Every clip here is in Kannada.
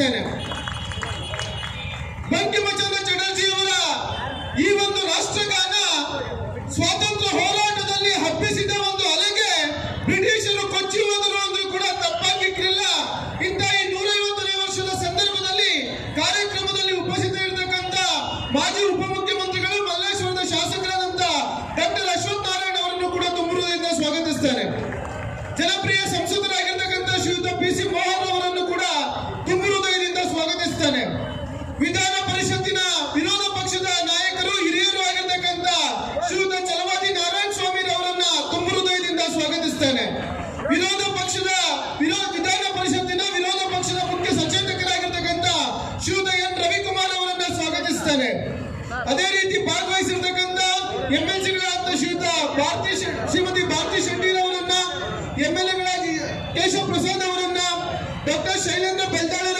在哪儿 ಅದೇ ರೀತಿ ಭಾಗವಹಿಸಿರ್ತಕ್ಕಂಥ ಎಂ ಎಲ್ ಸಿಗಳಾದ ಶ್ರೀಯುತ ಭಾರತಿ ಶ್ರೀಮತಿ ಭಾರತಿ ಶೆಟ್ಟಿ ಅವರನ್ನ ಎಂ ಎಲ್ ಎಗಳಾಗಿ ಕೇಶವ ಪ್ರಸಾದ್ ಅವರನ್ನ, ಡಾಕ್ಟರ್ ಶೈಲೇಂದ್ರ ಬೆಲ್ದಾಳರ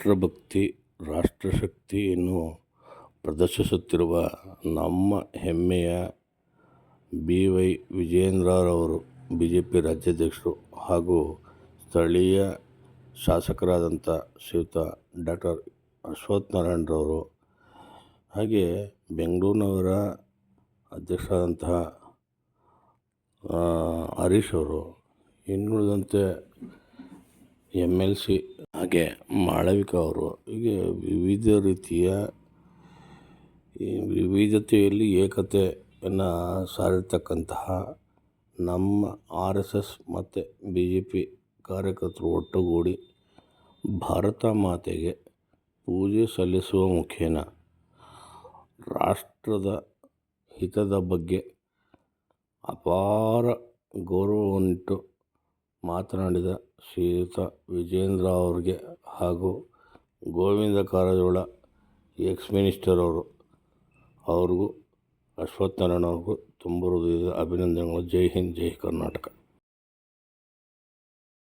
ರಾಷ್ಟ್ರಭಕ್ತಿ ರಾಷ್ಟ್ರಶಕ್ತಿಯನ್ನು ಪ್ರದರ್ಶಿಸುತ್ತಿರುವ ನಮ್ಮ ಹೆಮ್ಮೆಯ ಬಿ ವೈ ವಿಜಯೇಂದ್ರರವರು ಬಿ ಜೆ ಪಿ ರಾಜ್ಯಾಧ್ಯಕ್ಷರು ಹಾಗೂ ಸ್ಥಳೀಯ ಶಾಸಕರಾದಂಥ ಶ್ರೀಯುತ ಡಾಕ್ಟರ್ ಅಶ್ವತ್ಥ ನಾರಾಯಣರವರು ಹಾಗೆ ಬೆಂಗಳೂರಿನವರ ಅಧ್ಯಕ್ಷರಾದಂತಹ ಹರೀಶ್ ಅವರು ಇನ್ನುಳಿದಂತೆ ಎಂ ಎಲ್ ಸಿ ಹಾಗೆ ಮಾಳವಿಕಾ ಅವರು, ಹೀಗೆ ವಿವಿಧ ರೀತಿಯ ಈ ವಿವಿಧತೆಯಲ್ಲಿ ಏಕತೆಯನ್ನು ಸಾರಿರ್ತಕ್ಕಂತಹ ನಮ್ಮ ಆರ್ ಎಸ್ ಎಸ್ ಮತ್ತು ಬಿ ಜೆ ಪಿ ಕಾರ್ಯಕರ್ತರು ಒಟ್ಟುಗೂಡಿ ಭಾರತ ಮಾತೆಗೆ ಪೂಜೆ ಸಲ್ಲಿಸುವ ಮುಖೇನ ರಾಷ್ಟ್ರದ ಹಿತದ ಬಗ್ಗೆ ಅಪಾರ ಗೌರವವನ್ನಿಟ್ಟು ಮಾತನಾಡಿದ ಶ್ರೀಯುತ ವಿಜೇಂದ್ರ ಅವ್ರಿಗೆ ಹಾಗೂ ಗೋವಿಂದ ಕಾರಜೋಳ ಎಕ್ಸ್ ಮಿನಿಸ್ಟರ್ ಅವರು ಅವ್ರಿಗೂ ಅಶ್ವತ್ಥನಾರಾಯಣ ಅವ್ರಿಗೂ ತುಂಬ ಹೃದಯದ ಅಭಿನಂದನೆಗಳು. ಜೈ ಹಿಂದ್, ಜೈ ಕರ್ನಾಟಕ.